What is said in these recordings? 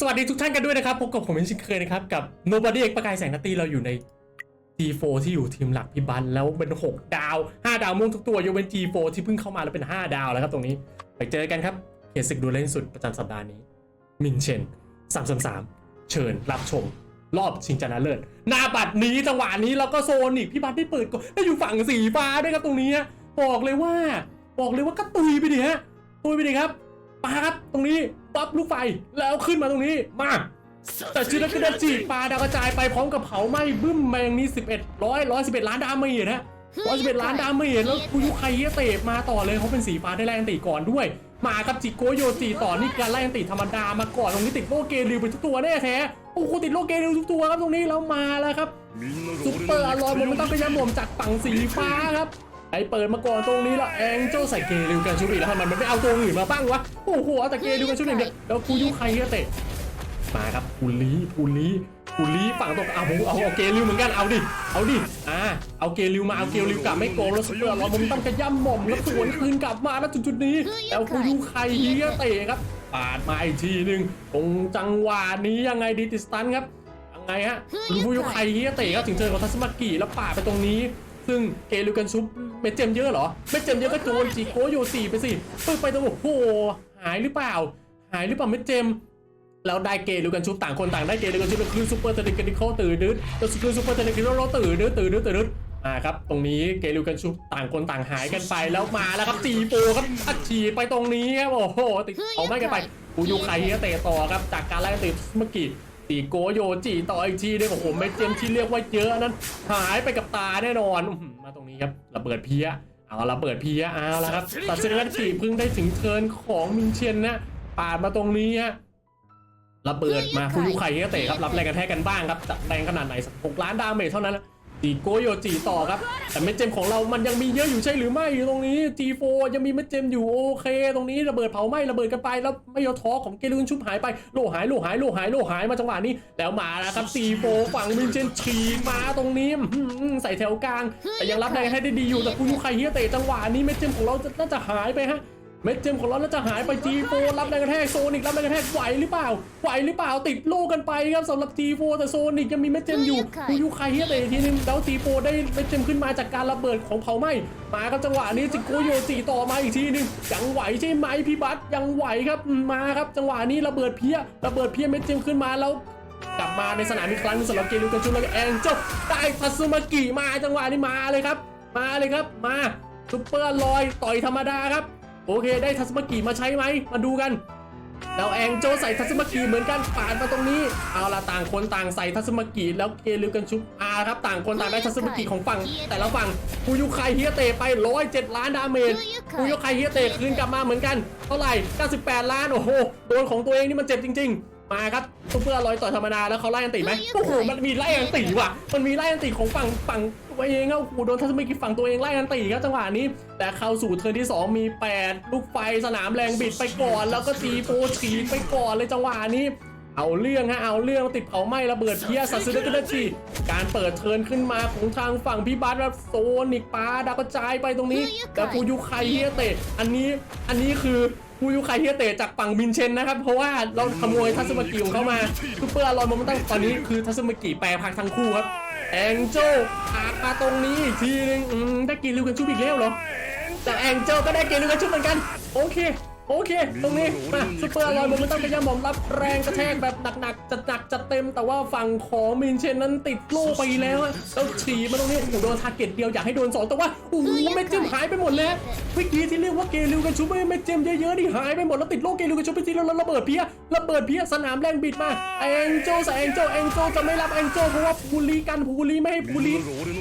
สวัสดีทุกท่านกันด้วยนะครับพบกับผมเป็นช่นเคยนะครับ กับ Nobody X ประกายแสงนาตีเราอยู่ใน G4 ที่อยู่ทีมหลักพี่บันแล้วเป็น 6 ดาว 5 ดาวม่วงทุกตัวยกเว้น G4 ที่เพิ่งเข้ามาแล้วเป็น 5 ดาวแล้วครับตรงนี้ ไปเจอกันครับเขตศึกดูเล่นสุดประจำสัปดาห์นี้มินเชน333 เชิญรับชม รอบชิงชนะเลิศหน้าบัตรนี้จังหวะนี้แล้วก็โซนิกพี่บัตได้เปิดก่อนแล้อยู่ฝั่งสีฟ้าด้วยครับตรงนี้บอกเลยว่า บอกเลยว่าก็ตุยไปดิฮะตุยไปดิครับปาครับตรงนี้ ปั๊บลูกไฟแล้วขึ้นมาตรงนี้มาแต่ชินกระดาจีปาดาวกระจายไปพร้อมกับเผาไหม้บึ้มแมงนี้11ร้อยร้อยสิบเอ็ดล้านดาเมจนะร้อยสิบเอ็ดล้านดาเมจแล้วคุยุไคเยเตะมาต่อเลยเขาเป็นสีฟ้าได้แรงตีก่อนด้วย มากับจิโกโยจิต่อนี่การไล่ตีธรรมดามาก่อนตรงนี้ติดโลเกริวไปทุกตัวแน่แท้โอ้โหติดโลเกริวทุกตัวครับตรงนี้แล้วมาแล้วครับซุปเปอร์อารอนโมเมนตัมพยายามหม่อมจากฝั่งสีฟ้าครับ ไอเปิดมาก่อนตรงนี้ล้วแองเจ้าใส่เกลิวกันชุบอีกแล้วทำไมมันไม่เอาตัวอื่นมาบ้างวะโอ้โหเอาแต่เกลิวกันชุบอย่างเดียวแล้วคูยุใครเฮียเตะมาครับคูลีคูลีคูลีฝั่งตรงเอาเอาเอาเกลิวเหมือนกันเอาดิเอาดิอ่าเอาเกลิวมาเอาเกลิวกลับไม่โกงแล้วซุปเปอร์อารอนโมเมนตัมขย้ำหม่อมแล้วสวนคืนกลับมาแล้วจุดๆนี้แล้วคูยุใครเฮียเตะครับปาดมาอีกทีหนึ่งตรงจังหวะนี้ยังไงดีติสตันครับยังไงฮะรูฟูยุไคเฮียเตะก็ถึงเจอของทัสมากิแล้วปาดไปตรงนี้ ซึ่งเกลูกันชุบเม็ดเจมเยอะเหรอเม็ดเจมเยอะก็โดนจีโกโยสี่ไปสิปึ๊บไปตรงโอ้โหหายหรือเปล่า หายหรือเปล่าเม็ดเจมแล้วได้เกลูกันชุบต่างคนต่างได้เกลูกันชุบแล้วคือซูเปอร์เทเลกิคอลตื่นดึดแล้วคือซูเปอร์เทเลกิคอลตื่นดึดตื่นดึดตื่นดึดอ่าครับตรงนี้เกลูกันชุบต่างคนต่างหายกันไปแล้วมาแล้วครับจีโปครับอัดฉีดไปตรงนี้ครับโอ้โหติดเอาไม่กันไปฟูยุไคเฮเตะต่อครับจากการไล่ติดเมื่อกี้ ตีโกโยจิต่ออีกทีนึงโอ้โหเม็ดเจมที่เรียกว่าเยอะนั้น หายไปกับตาแน่นอนอื้อหือมาตรงนี้ครับระเบิดเพี้ยเอาระเบิดเพี้ยเอาละครับตัดสินกันจีเพิ่งได้ถึงเทิร์นของมินเชียนนะปาดมาตรงนี้ฮะระเบิดมาฟูยุไคเฮเตะครับรับแรงกระแทกกันบ้างครับจะแรงขนาดไหนสักหกล้านดาเมจเท่านั้นนะ ตีโกโยจิต่อครับ แต่เม็ดเจมของเรามันยังมีเยอะอยู่ใช่หรือไม่อยู่ตรงนี้ G4 ยังมีเม็ดเจมอยู่โอเค ตรงนี้ระเบิดเผาไหม้ระเบิดกันไปแล้วไม่ยอท้อของเกลุนชุบหายไปโลหายโลหายโลหายโลหายมาจังหวะนี้ แล้วมาแล้วครับ C4 ฝั่งมินเชนฉีกมาตรงนี้ใส่แถวกลาง แต่ยังรับแรงให้ได้ดีอยู่แต่คุณยูไคเฮียเตะจังหวะนี้เม็ดเจมของเราจะน่าจะหายไปฮะ เม็ดเจมของเราน่าจะหายไป G4 รับแรงกระแทกโซนิกรับแรงกระแทกไหวหรือเปล่าไหวหรือเปล่าติดโลกันไปครับสำหรับ G4 แต่โซนิกยังมีเม็ดเจมอยู่คูยูไคเฮียเตะอีกทีนึงแล้ว G4 ได้เม็ดเจมขึ้นมาจากการระเบิดของเผาไหม้มาครับจังหวะนี้จิโกโยจิต่อมาอีกทีนึงยังไหวใช่ไหมพี่บัสยังไหวครับอืมมาครับจังหวะนี้ระเบิดเพี้ยระเบิดเพี้ยเม็ดเจมขึ้นมาแล้วกลับมาในสนามอีกครั้งสำหรับเกมลูกันชุนแล้วก็แองเจ้าได้ทัสมากิมาจังหวะนี้มาเลยครับ มาเลยครับมาซุปเปอร์ลอยต่อยธรรมดาครับ โอเค ได้ทัสมากิมาใช้ไหม มาดูกันแล้วแองโจใส่ทัสมากิเหมือนกันปาดมาตรงนี้ เอาละต่างคนต่างใส่ทัสมากิแล้วเกลิวกันชุบอาครับ ต่างคนต่างได้ทัสมากิของฝั่ง แต่ละฝั่งฟูยุคายเฮียเตไปร้อยเจ็ดล้านดาเมจฟูยุคายเฮียเตคืนกลับมาเหมือนกัน เท่าไหร่ 98 ล้าน โอ้โห โดนของตัวเองนี่มันเจ็บจริง ๆ มาครับซุปเปอร์ลอยต่อธรรมดาแล้วเขาไล่อันติไหมโอ้โหมันมีไล่อันติว่ะ มันมีไล่อันติของฝั่งฝั่งตัวเองอะโอ้โหโดนทัศมิกิฝั่งตัวเองไล่อันติครับจังหวะนี้ แต่เข้าสู่เทิร์นที่ 2 มี 8 ลูกไฟสนามแรงบิดไปก่อน แล้วก็ตีโฟฉีดไปก่อนเลยจังหวะนี้เอาเรื่องฮะเอาเรื่องติดเผาไหม้ระเบิดเพียสัตสึเดกจีการเปิดเทิร์นขึ้นมาของทางฝั่งพี่บัสแบบโซนิกปาดาวกระจายไปตรงนี้ แต่ฟูยุไคเฮียเตะอันนี้อันนี้คือ ฟูยุไคเฮียเตะจากฝั่งมินเชนนะครับ เพราะว่าเราขโมยทัศมกิของเขามาซูเปอร์อารอนโมเมนตัมตอนนี้คือทัศมกิแปรพักทั้งคู่ครับแองเจิลอามาตรงนี้อีกทีนึงได้กินลิวกันชุบอีกแล้วเหรอแต่แองเจิลก็ได้เกมนึงกันชุบเหมือนกัน โอเค โอเค ตรงนี้มาซุปเปอร์ลอยโมเมนตัมกระยำหมอมรับแรงกระแทกแบบหนักๆจัดหนักจัดเต็มแต่ว่าฝั่งของมินเชนนั้นติดโล่ไปแล้วแล้วฉีมาตรงนี้โอ้โหโดนทาร์เก็ตเดียวอยากให้โดนสองแต่ว่าโอ้โหเม็ดเจมหายไปหมดแล้วเมื่อกี้ที่เรียกว่าเกลิวกันชุบเม็ดเจมเยอะๆนี่หายไปหมดแล้วติดโล่เกลิวกันชุบไปทีแล้วระเบิดเพี้ยระเบิดเพี้ยสนามแรงบิดมาแองเจิลใส่แองเจิลแองเจิลจะไม่รับแองเจิลเพราะว่าพูลีกันพูลีไม่ให้พูลี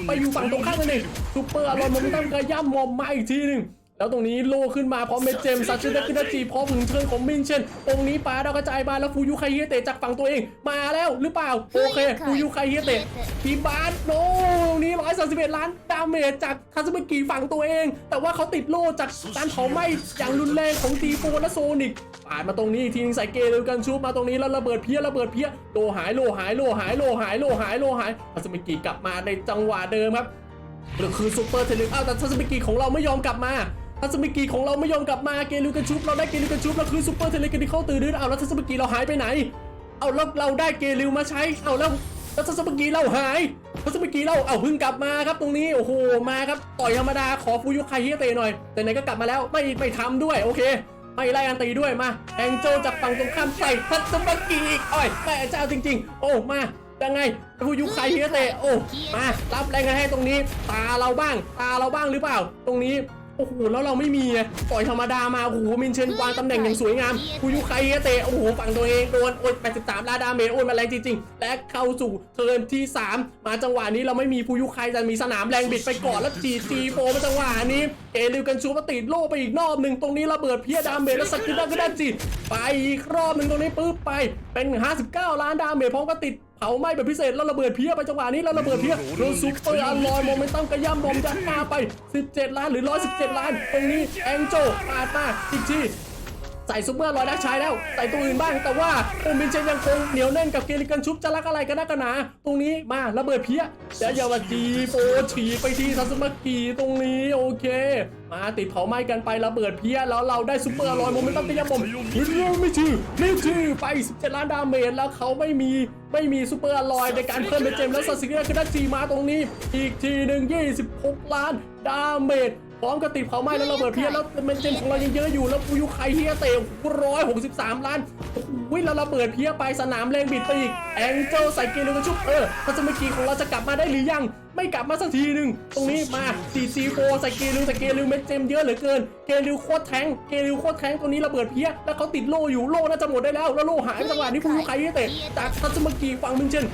ไปอยู่ฝั่งตรงข้ามกันเองซุปเปอร์อารอนโมเมนตัมกระยำหมอมมาอีกทีหนึง แล้วตรงนี้โลขึ้นมาพร้อมเมดเจมซัชชิดากิดาจิพร้อมถึงเชิญของมินเชนตรงนี้ปาดาวกระจายมาแล้วฟูยูไคเฮเตะจากฝั่งตัวเองมาแล้วหรือเปล่า โอเคฟูยูไคเฮเตะทีมบาสโนตรงนี้131ล้านดาเมจจากคาซึมิกิฝั่งตัวเอง แต่ว่าเขาติดโลจากการเผาไหม้อย่างรุนแรงของทีโฟและโซนิกปาดมาตรงนี้ทีนึงใส่เกลือกันชูมาตรงนี้แล้วระเบิดเพี้ยระเบิดเพี้ยโลหายโลหายโลหายโลหายโลหายโลหายคาซึมิกิกลับมาในจังหวะเดิมครับหรือคือซูเปอร์เทเลอ้าวแต่ทัศมิกิของเราไม่ยอมกลับมา ทัศมิกิของเราไม่ยอมกลับมาเกลิวกันชุบเราได้เกลิวกันชุบเราคือซูเปอร์เทเลกันที่เข้าตื่นดื้ออ้าแล้วทัศมิกิเราหายไปไหน เอาแล้วเราได้เกลิวมาใช้เอาแล้วแล้วทัศนกีเราหายทัศนกีเราเอาพิ่งกลับมาครับตรงนี้โอ้โหมาครับต่อยธรรมดาขอฟูยุไคเฮเตหน่อยแต่ไหนก็กลับมาแล้วไม่ไม่ทำด้วยโอเคไม่ไล่อันตีด้วยมาแองโจจากฝั่งตรงข้ามใส่ทัศนกีอีกโอ้ยแม่เจ้าจริง ๆ โอ้มายังไงฟูยุไคเฮียเตะโอ้มารับแรงกันให้ตรงนี้ ตาเราบ้าง ตาเราบ้างหรือเปล่า ตรงนี้ โอ้โหแล้วเราไม่มีไงปล่อยธรรมดามาโอ้โหมินเชนวางตำแหน่งอย่างสวยงามฟูยุไคเฮียเตะโอ้โหฝั่งตัวเองโดนโอ้ย83ลาดาเมจโอ้ยมาแรงจริงๆ และเข้าสู่เทิร์นที่ 3 มาจังหวะนี้เราไม่มีฟูยุไคแต่มีสนามแรงบิดไปก่อนแล้วจีจีโฟมาจังหวะนี้เอลิวกันชูมาติดโล่ไปอีกรอบหนึ่งตรงนี้ระเบิดเพียดาเมจแล้วสกิลได้ก็ได้จีไปอีกรอบหนึ่งตรงนี้ปึ๊บไปเป็น 59 ล้านดาเมจพร้อมกับติด เผาไหม้แบบพิเศษแล้วระเบิดเพี้ยไปจังหวะนี้แล้วระเบิดเพี้ยโดนซุปเปอร์อลอยโมเมนตัมกระย่ำบอมยัดหน้าไป 17 ล้านหรือ 117 ล้าน ตรงนี้แองโจปาดมาอีกที ใส่ซุปเปอร์ลอยดักชายแล้วใส่ตัวอื่นบ้างแต่ว่าโอมินเชนยังคงเหนียวแน่นกับเกลิกันชุบจะรักอะไรกันนักกันหนา ตรงนี้มาระเบิดเพี้ยเดี๋ยวยามาจีโฟฉีไปที่ทัศมากีตรงนี้โอเค มาติดเผาไหม้กันไประเบิดเพี้ยแล้วเราได้ซุปเปอร์ลอยโมเมนตัมกระย่ำบอมไม่ชื่อไม่ชื่อไป17ล้านดาเมจแล้วเขาไม่มีไม่มีซูเปอร์อลอยในการเพิ่มเป็นเจมแล้วสัตว์สิ่งแรกคือได้จีมาตรงนี้ อีกทีหนึ่ง26 ล้านดาเมจ พร้อมกับติดเผาไหม้แล้วระเบิดเพี้ยนแล้วเป็นเจมส์ของเรายังเยอะอยู่แล้วปูยุไคเฮียเตะร้อยหกสิบสามล้านโอ้โหแล้วระเบิดเพี้ยไปสนามแรงบิดไปอีกแองเจิลใส่เกลือกระชุบเออพัสมิกีของเราจะกลับมาได้หรือยังไม่กลับมาสักทีหนึ่งตรงนี้มา 4C4 ใส่เกลิวใส่เกลิวเม็ดเจมเยอะเหลือเกิน เกลิวโคตรแทงเกลิวโคตรแทงตรงนี้ระเบิดเพี้ย แล้วเขาติดโล่อยู่โล่น่าจะหมดได้แล้ว แล้วโล่หายไปจังหวะนี้ฟูยุไคเฮียเตะจากทัสมิกีฝั่งมิงเชน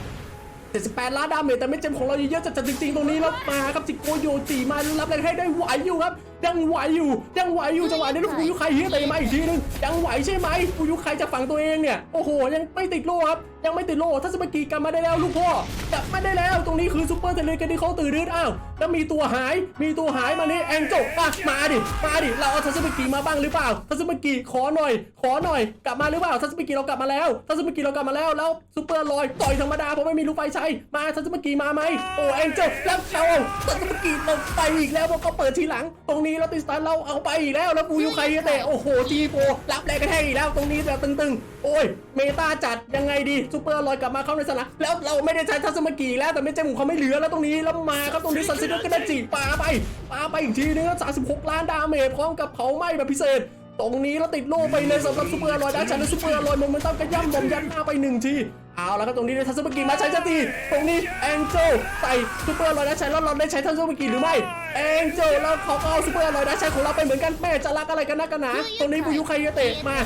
78ล้านดาเมจแต่ไม่เจมของเราเยอะๆจัดๆจริงๆตรงนี้แล้วมาครับจิโกโยจีมารับแรให้ได้ไหวอยู่ครับ ยังไหวอยู่ยังไหวอยู่จังหวะนี้ลูกฟูยุไคเฮียเตะมาอีกทีนึงยังไหวใช่ไหมฟูยุไคจะฝังตัวเองเนี่ยโอ้โหยังไม่ติดโล่ครับยังไม่ติดโล่ถ้าสมกีกลับมาได้แล้วลูกพ่อกลับมาได้แล้วตรงนี้คือซูเปอร์เทเลกันที่เขาตื่นรื้นอ้าวแล้วมีตัวหายมีตัวหายมานี่แองโจมามาดิมาดิเราเอาทัศมกีมาบ้างหรือเปล่าทัศมกีขอหน่อย ขอหน่อย กลับมาหรือเปล่าทัศมกีเรากลับมาแล้วทัศมกีเรากลับมาแล้วแล้วซูเปอร์ลอยต่อยธรรมดาเพราะไม่มีลูกไฟใช้มาทัศมกีมาไหมโอ้แองเจลแล้วเขาทัศมกีเราไปอีกแล้วเพราะเขาเปิดทีหลังตรงนี้เราติดสตาร์ทเราเอาไปอีกแล้วแล้วฟูยูไคเตะโอ้โหจีโฟรับแรงกระแทกอีกแล้วตรงนี้แบบตึงๆ โอ้ยเมตาจัดยังไงดีซูเปอร์ลอยกลับมาเข้าในสนามแล้วเราไม่ได้ใช้ทัศมกีแล้วแต่ไม่เจมของเขาไม่เหลือแล้วตรงนี้แล้วมาครับตรงนี้ซันซิโดก็ได้จีปาไปปาไปอีกทีนึงสามสิบหกล้านดาเมจพร้อมกับเผาไหม้แบบพิเศษตรงนี้เราติดโล่ไปเลยสำหรับซูเปอร์ลอยดัชชันและซูเปอร์ลอยโมเมนตัมกระย่ำบอมยัดหน้าไปหนึ่งที เอาแล้วก็ตรงนี้ได้ทัศมกีมาใช้จตีตรงนี้แองเจลใส่ซูเปอร์ลอยดัชชันแล้วเราได้ใช้ทัศมกีหรือไม่แองเจลแล้วเขาเอาซูเปอร์ลอยดัชชันของเราไปเหมือนกันแม่จะรักอะไรกันนักกันหนาตรงนี้บุยุไคเยเตะมา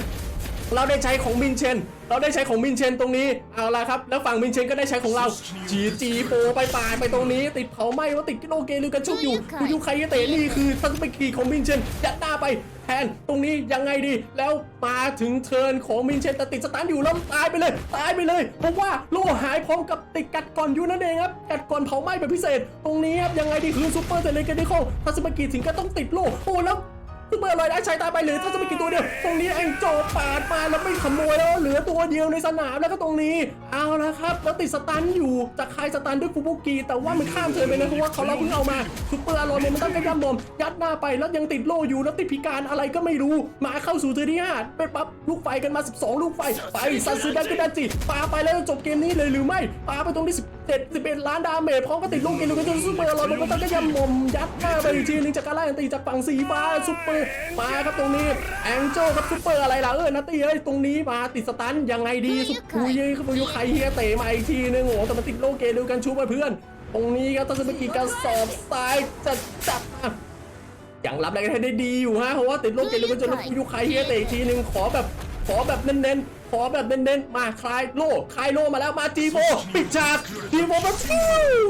เราได้ใช้ของมินเชน เราได้ใช้ของมินเชนตรงนี้ เอาละครับ แล้วฝั่งมินเชนก็ได้ใช้ของเรา จีจีโปไปปาดไปตรงนี้ ติดเผาไหม้ว่าติดกิโลเกลือกันชุบอยู่คุยุไคเตะนี่คือทัศนกีของมินเชนยัดหน้าไปแทนตรงนี้ยังไงดี แล้วมาถึงเทิร์นของมินเชนแต่ติดสตาร์ทอยู่แล้วตายไปเลย ตายไปเลย เพราะว่าโล่หายพร้อมกับติดกัดก่อนอยู่นั่นเองครับ กัดก่อนเผาไหม้แบบพิเศษ ตรงนี้ครับยังไงดีคือซูเปอร์เซเลกันดิโคทัศนกีถึงก็ต้องติดโล่โอ้แล้ว ซูเปอร์ลอยได้ใช้ตายไปหรือถ้าจะไปกินตัวเดียวตรงนี้แองโจปาดมาแล้วไม่ขโมยแล้วเหลือตัวเดียวในสนามแล้วก็ตรงนี้ เอาละครับ แล้วติดสตันอยู่จะคลายสตันด้วยฟูบุกิแต่ว่ามันข้ามเธอไปนะเพราะว่าเขาเราเพิ่งเอามาซูเปอร์ลอยมันต้องกระยำบอมยัดหน้าไปแล้วยังติดโล่อยู่แล้วติดพิการอะไรก็ไม่รู้มาเข้าสู่เธอที่ห้าเป็นปั๊บลูกไฟกันมา 12 ลูกไฟไปซันซึดากิดาจิปาไปแล้วจบเกมนี้เลยหรือไม่ปาไปตรงที่ 17 11ล้านดาเมจพร้อมกับติดลูกเกมลูกกระจนซูเปอร์ลอยมันก็ต้องกระยำบอมยัดหน้าไปอีกทีนึงจากการไล่ตีจากฝั่งสีฟ้าซูเปอร์มาครับตรงนี้แองเจิลครับซุปเปอร์อะไรล่ะเออนาตีเอ้ยตรงนี้มาติดสตันยังไงดีสุปุยครับปุยใครเฮียเตะมาอีกทีนึงโอ้โหแต่มันติดโลเกดูกันชูไปเพื่อน ตรงนี้ครับตัสมิกิกระสอบทรายจัดจัดอะยังรับแรงให้ได้ดีอยู่ฮะเพราะว่าติดโลเกดูกันจนปุยใครเฮียเตะอีกทีนึงขอแบบขอแบบเน้นๆ ขอแบบเน้นๆมาคลายโล่คลายโล่มาแล้วมาจีโฟปิดฉากจีโฟมาฟิว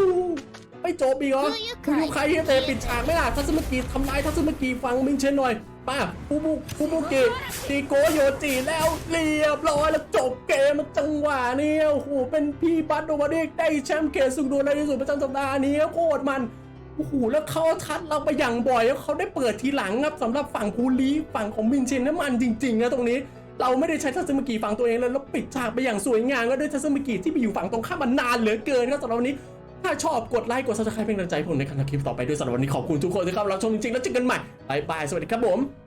ไม่จบอีกเหรอคุยุใครเฮเตะปิดฉากไม่ล่ะทัศมกีทำลายทัศมกีฟังมินเชนหน่อยมาฟูบุฟูบุกิตีโกโยจิแล้วเรียบร้อยแล้วจบเกมจังหวะนี้โอ้โหเป็นพี่บัตโดวาเดกได้แชมป์เกมสุดดวลในที่สุดประจำสัปดาห์นี้โคตรมันโอ้โหแล้วเขาทัดเราไปอย่างบ่อยแล้วเขาได้เปิดทีหลังครับสำหรับฝั่งคูลีฝั่งของมินเชนน้ำมันจริงๆนะตรงนี้ เราไม่ได้ใช้ทัศนกีฝั่งตัวเองเลยแล้วปิดฉากไปอย่างสวยงามก็ด้วยทัศนกีที่ไปอยู่ฝั่งตรงข้ามมานานเหลือเกินครับสำหรับวันนี้ ถ้าชอบกดไลค์กดซับสไครป์เป็นกำลังใจผมในการทำคลิปต่อไปด้วยสำหรับวันนี้ขอบคุณทุกคนที่เข้ารับชมจริงๆแล้วเจอกันใหม่บายบายสวัสดีครับผม